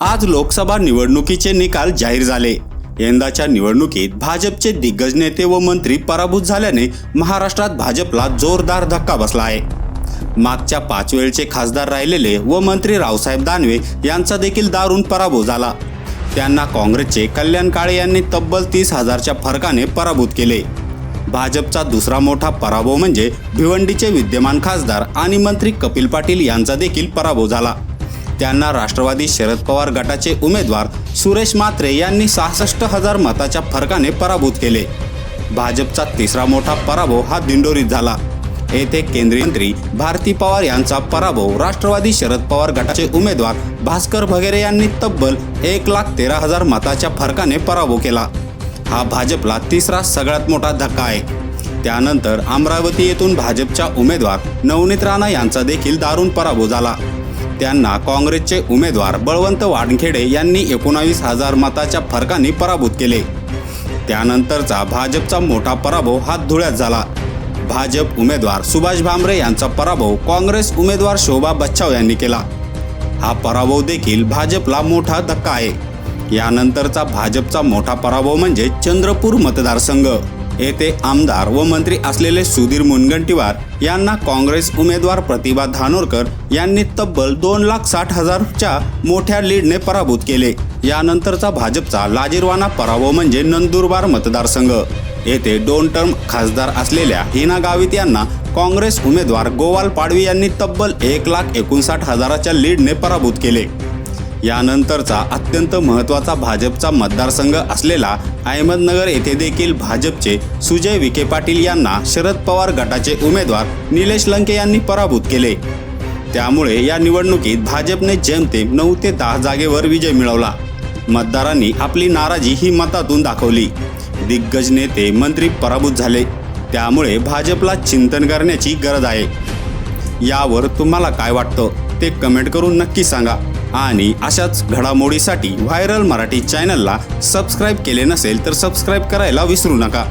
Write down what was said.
आज लोकसभा निवडणुकीचे निकाल जाहीर झाले. यंदाच्या निवडणुकीत भाजपचे दिग्गज नेते व मंत्री पराभूत झाल्याने महाराष्ट्रात भाजपला जोरदार धक्का बसला आहे. मागच्या पाच वेळचे खासदार राहिलेले व मंत्री रावसाहेब दानवे यांचा देखील दारुण पराभव झाला. त्यांना काँग्रेसचे कल्याण काळे यांनी तब्बल तीस हजारच्या फरकाने पराभूत केले. भाजपचा दुसरा मोठा पराभव म्हणजे भिवंडीचे विद्यमान खासदार आणि मंत्री कपिल पाटील यांचा देखील पराभव झाला. त्यांना राष्ट्रवादी शरद पवार गटाचे उमेदवार सुरेश मात्रे यांनी सहासष्ट हजार मताच्या फरकाने पराभूत केले. भाजपचा तिसरा मोठा पराभव हा दिंडोरीत झाला. येथे केंद्रीय मंत्री भारती पवार यांचा पराभव राष्ट्रवादी शरद पवार गटाचे उमेदवार भास्कर भगेरे यांनी तब्बल एक लाख तेरा हजार मताच्या फरकाने पराभव केला. हा भाजपला तिसरा सगळ्यात मोठा धक्का आहे. त्यानंतर अमरावती येथून भाजपच्या उमेदवार नवनीत राणा यांचा देखील दारुण पराभव झाला. त्यांना काँग्रेसचे उमेदवार बळवंत वानखेडे यांनी एकोणावीस हजार मताच्या फरकाने पराभूत केले. त्यानंतरचा भाजपचा मोठा पराभव हा धुळ्यात झाला. भाजप उमेदवार सुभाष भामरे यांचा पराभव काँग्रेस उमेदवार शोभा बच्छाव यांनी केला. हा पराभव देखील भाजपला मोठा धक्का आहे. यानंतरचा भाजपचा मोठा पराभव म्हणजे चंद्रपूर मतदारसंघ. येथे आमदार व मंत्री असलेले सुधीर मुनगंटीवार यांना काँग्रेस उमेदवार प्रतिभा धानोरकर यांनी तब्बल दोन लाख साठ हजारच्या मोठ्या लीडने पराभूत केले. यानंतरचा भाजपचा लाजीरवाना पराभव म्हणजे नंदुरबार मतदारसंघ. येथे दोन टर्म खासदार असलेल्या हिना गावित यांना काँग्रेस उमेदवार गोवाल पाडवी यांनी तब्बल एक लाख एकोणसाठ हजाराच्या लीडने पराभूत केले. यानंतरचा अत्यंत महत्त्वाचा भाजपचा मतदारसंघ असलेला अहमदनगर येथे देखील भाजपचे सुजय विखे पाटील यांना शरद पवार गटाचे उमेदवार निलेश लंके यांनी पराभूत केले. त्यामुळे या निवडणुकीत भाजपने जेमतेम नऊ ते दहा जागेवर विजय मिळवला. मतदारांनी आपली नाराजी ही मतातून दाखवली. दिग्गज नेते मंत्री पराभूत झाले. त्यामुळे भाजपला चिंतन करण्याची गरज आहे. यावर तुम्हाला काय वाटतं? ते कमेंट करून नक्की सांगा. आणि अशाच घडामोडीसाठी व्हायरल मराठी चॅनलला सबस्क्राईब केले नसेल तर सबस्क्राईब करायला विसरू नका.